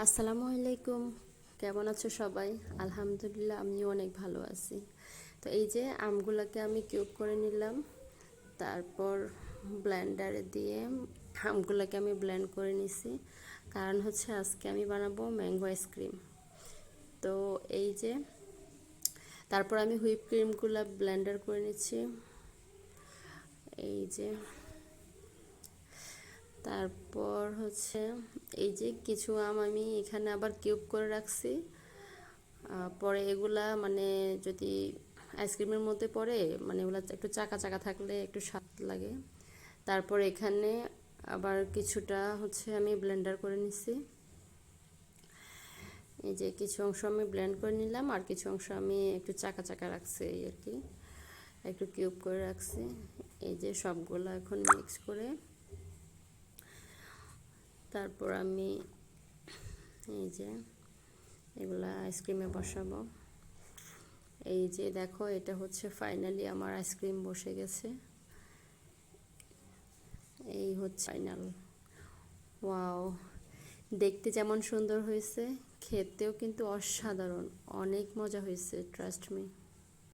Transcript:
আসসালামু আলাইকুম। কেমন আছো সবাই? আলহামদুলিল্লাহ, আমিও অনেক ভালো আছি। তো এই যে আমগুলোকে আমি কিউব করে নিলাম, তারপর ব্লেন্ডারে দিয়ে আমগুলোকে আমি ব্লেন্ড করে নিছি। কারণ হচ্ছে আজকে আমি বানাবো ম্যাঙ্গো আইসক্রিম। তো এই যে, তারপর আমি হুইপ ক্রিমগুলো ব্লেন্ডার করে নিচ্ছি। এই যে তারপর হচ্ছে এই যে কিছু আম আমি এখানে আবার কিউব করে রাখছি। পরে এগুলা মানে যদি আইসক্রিমের মধ্যে পড়ে মানে এগুলা একটু চাকা চাকা থাকলে একটু স্বাদ লাগে। তারপর এখানে আবার কিছুটা হচ্ছে আমি ব্লেন্ডার করে নিছি। এই যে কিছু অংশ আমি ব্লেন্ড করে নিলাম, আর কিছু অংশ আমি একটু চাকা চাকা রাখছি এই আর কি। একটু কিউব করে রাখছি। এই যে সবগুলো এখন মিক্স করে তারপর আমি এই যে এগুলা আইসক্রিমে বসাবো। এই যে দেখো, এটা হচ্ছে ফাইনালি আমার আইসক্রিম বসে গেছে। এই হচ্ছে ফাইনাল ওয়াও দেখতে যেমন সুন্দর হয়েছে, খেতেও কিন্তু অসাধারণ, অনেক মজা হয়েছে ট্রাস্ট মি